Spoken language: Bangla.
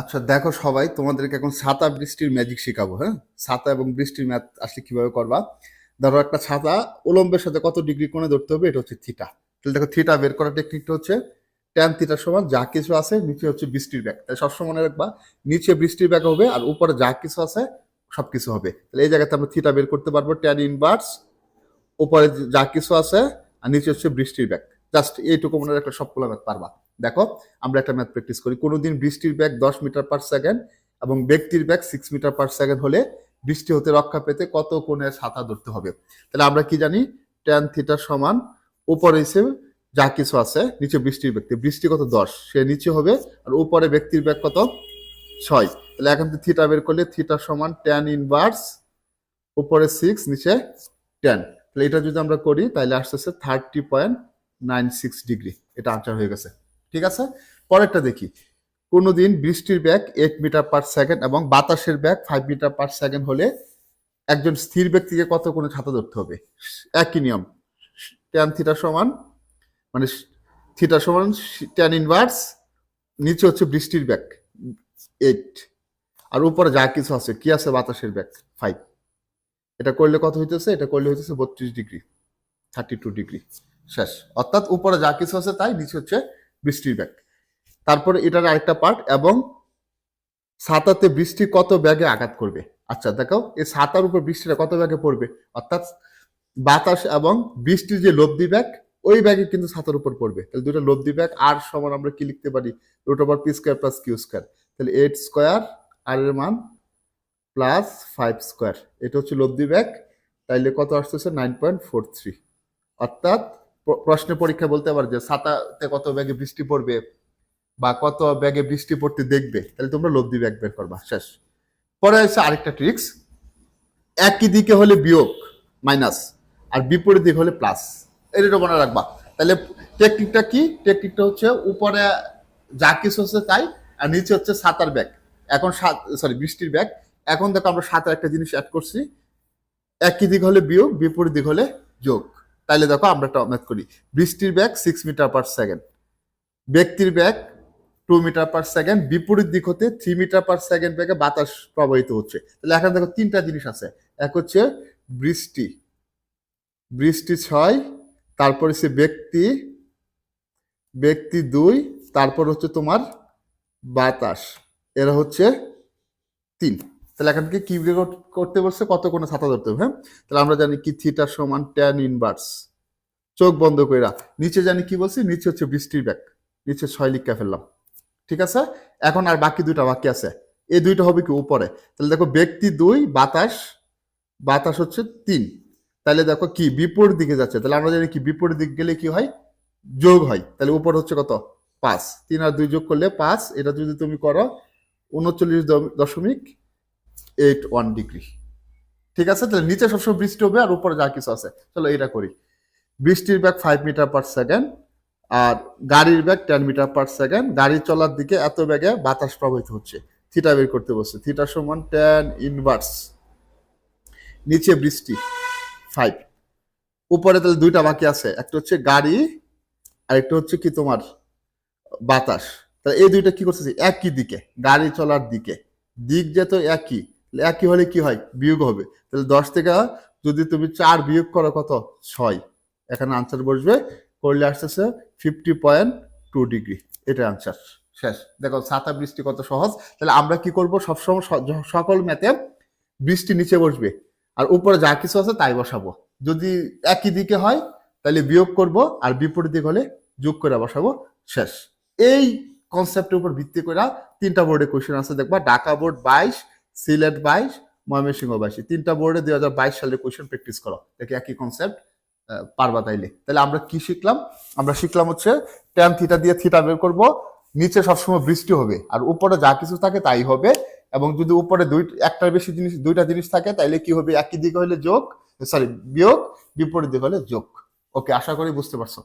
আচ্ছা দেখো সবাই, তোমাদেরকে এখন ছাতা বৃষ্টির ম্যাজিক শেখাবো হ্যাঁ? ছাতা এবং বৃষ্টির ম্যাথ আসলে কীভাবে করবা? ধরো একটা ছাতা উলম্বের সাথে কত ডিগ্রি কোণে ধরতে হবে? এটা হচ্ছে থিটা তাহলে দেখো থিটা বের করার টেকনিকটা হচ্ছে ট্যান থিটার সমান যা কিছু আছে, নিচে হচ্ছে বৃষ্টির ব্যাগ তাহলে সবসময় মনে রাখবা, নিচে বৃষ্টির ব্যাগ হবে আর উপরে যা কিছু আছে সব কিছু হবে। তাহলে এই জায়গাতে আমরা থিটা বের করতে পারব ট্যান ইনভার্স উপরে যা কিছু আছে, আর নিচে হচ্ছে বৃষ্টির ব্যাগ জাস্ট এইটুকু মনে রাখলে সবগুলো ম্যাথ পারবা। দেখো, আমরা একটা ম্যাথ প্র্যাকটিস করি। কোনোদিন বৃষ্টির ব্যাগ দশ মিটার পার সেকেন্ড এবং ব্যক্তির ব্যাগ সিক্স মিটার পার সেকেন্ড হলে বৃষ্টি হতে রক্ষা পেতে কত কোণের ছাতা ধরতে হবে? তাহলে আমরা কি জানি? ট্যান থিটার সমান উপরে হিসেবে যা কিছু আছে, নিচে বৃষ্টির ব্যক্তি বৃষ্টি কত? দশ। সে নিচে হবে আর উপরে ব্যক্তির ব্যাগ কত? ছয়। তাহলে এখন তো থিটা বের করলে থিটা সমান ট্যান ইনভার্স উপরে সিক্স নিচে টেন তাহলে এটা যদি আমরা করি, তাহলে আসতেছে thirty point nine six degree এটা আনসার হয়ে গেছে। ঠিক আছে? পরেরটা দেখি। কোনোদিন বৃষ্টির ব্যাগ এইট মিটার পার সেকেন্ড এবং বাতাসের ব্যাগ ফাইভ মিটার পার সেকেন্ড হলে একজন স্থির ব্যক্তিকে কত কোনো ছাতা ধরতে হবে? একই নিয়ম। ট্যান থিটা সমান মানে থিটা সমান ট্যান ইনভার্স নিচে হচ্ছে বৃষ্টির ব্যাগ এইট আর উপরে যা কিছু আছে, কি আছে? বাতাসের ব্যাগ ফাইভ এটা করলে কত হইতেছে? এটা করলে হইতেছে বত্রিশ ডিগ্রি থার্টি টু ডিগ্রি শেষ। অর্থাৎ উপরে যা কিছু আছে তাই, নিচে হচ্ছে বৃষ্টির ব্যাগ। তারপরে এটার আরেকটা পার্ট এবং ছাতাতে বৃষ্টি কত ব্যাগে আঘাত করবে? আচ্ছা দেখো এই ছাতার উপর বৃষ্টিটা কত ব্যাগে পড়বে? অর্থাৎ বাতাস এবং বৃষ্টির যে লব্ধি ব্যাগ, ওই ব্যাগে কিন্তু ছাতার উপর পড়বে। তাহলে দুটো লব্ধি ব্যাগ, আর সমান আমরা কি লিখতে পারি? Root over P square plus Q square তাহলে এইট স্কোয়ার আর এর মান প্লাস ফাইভ স্কোয়ার এটা হচ্ছে লব্ধি ব্যাগ, তাইলে কত আসতেছে? নাইন পয়েন্ট ফোর থ্রি অর্থাৎ প্রশ্নে পরীক্ষা বলতে পারে যে ছাতাতে কত ব্যাগে বৃষ্টি পড়বে বা কত ব্যাগে বৃষ্টি পড়তে দেখবে, তাহলে তোমরা লব্ধি ব্যাগ বের করবা। শেষ। পরে আছে আরেকটা ট্রিক্স একই দিকে হলে বিয়োগ মাইনাস আর বিপরীত দিক হলে প্লাস এটা মনে রাখবা। তাহলে টেকনিকটা কি? টেকনিকটা হচ্ছে উপরে যা কিছু হচ্ছে তাই, আর নিচে হচ্ছে সাঁতার ব্যাগ। এখন সরি বৃষ্টির ব্যাগ। এখন দেখো আমরা সাঁতার একটা জিনিস অ্যাড করছি। একই দিক হলে বিয়োগ, বিপরীত দিক হলে যোগ। তাইলে দেখো আমরা একটা ম্যাথ করি। বৃষ্টির ব্যাগ সিক্স মিটার পার সেকেন্ড ব্যক্তির ব্যাগ টু মিটার পার সেকেন্ড বিপরীত দিক হতে থ্রি মিটার পার সেকেন্ড ব্যাগে বাতাস প্রবাহিত হচ্ছে। তাহলে এখন দেখো তিনটা জিনিস আছে। এক হচ্ছে বৃষ্টি বৃষ্টি ছয়, তারপর সে ব্যক্তি ব্যক্তি দুই, তারপর হচ্ছে তোমার বাতাস, এরা হচ্ছে তিন। তাহলে এখান থেকে কি করতে বলছে কত কোনো ছাতা ধরতে হবে হ্যাঁ? তাহলে আমরা জানি কি থিটা সমান ট্যান ইনভার্স চোখ বন্ধ কইরা, নিচে জানি কি বলছি? নিচে হচ্ছে বৃষ্টির ব্যাগ নিচে ছয় লিখে ফেললাম। ঠিক আছে? এখন আর বাকি দুইটা বাকি আছে। এই দুইটা হবে কি উপরে? তাহলে দেখো ব্যক্তি দুই, বাতাস বাতাস হচ্ছে তিন। তাহলে দেখো কি বিপরীত দিকে যাচ্ছে। তাহলে আমরা জানি কি বিপরীত দিক গেলে কি হয়? যোগ হয়। তাহলে উপর হচ্ছে কত? পাঁচ। তিন আর দুই যোগ করলে পাঁচ। এটা যদি তুমি করো, উনচল্লিশ দশমিক এইট ওয়ান ডিগ্রি ঠিক আছে? তাহলে নিচে সবসময় বৃষ্টি হবে আর উপরে যা কিছু আছে। চলো এটা করি। বৃষ্টির ব্যাগ ফাইভ মিটার পার সেকেন্ড আর গাড়ির ব্যাগ টেন মিটার পার সেকেন্ড গাড়ি চলার দিকে এত ব্যাগে বাতাস প্রবাহিত হচ্ছে। থিটা বের করতে বসছে। থিটা সমান টেন ইনভার্স নিচে বৃষ্টি ফাইভ উপরে তাহলে দুইটা বাকি আছে। একটা হচ্ছে গাড়ি আর একটা হচ্ছে কি তোমার বাতাস। তাহলে এই দুইটা কি করতেছে? একই দিকে। গাড়ি চলার দিকে। দিক যেহেতু একই একই হলে কি হয়? বিয়োগ হবে। তাহলে দশ থেকে যদি তুমি চার বিয়োগ করো কত? ছয়। এখানে আনসার বসবে, করলে আসতেছে ফিফটি পয়েন্ট টু ডিগ্রি এটা আনসার শেষ। দেখো ছাতা বৃষ্টি কত সহজ। তাহলে আমরা কি করব? সবসময় সকল ম্যাথে বৃষ্টি নিচে বসবে। আর উপরে যা কিছু আছে তাই বসাবো। যদি একই দিকে হয়, তাহলে বিয়োগ করব, আর বিপরীত দিক হলে যোগ করে বসাবো। শেষ। এই কনসেপ্টের উপর ভিত্তি করে তিনটা বোর্ডে কোয়েশ্চেন আছে। দেখবা, ঢাকা বোর্ড বাইশ, সিলেট বাইশ, ময়মনসিংহ বাইশ। তিনটা বোর্ডে দুই হাজার বাইশ সালের কোয়েশ্চেন প্র্যাকটিস করো। দেখি একই কনসেপ্ট পারবা তাইলে। তাহলে আমরা কি শিখলাম? আমরা শিখলাম হচ্ছে ট্যান থিটা দিয়ে থিটা বের করব। নিচে সবসময় বৃষ্টি হবে, আর উপরে যা কিছু থাকে তাই হবে। এবং যদি উপরে দুই, একটার বেশি জিনিস, দুইটা জিনিস থাকে, তাইলে কি হবে? একই দিকে হলে যোগ সরি বিয়োগ, বিপরীত দিকে হলে যোগ। ওকে আশা করি বুঝতে পারছ।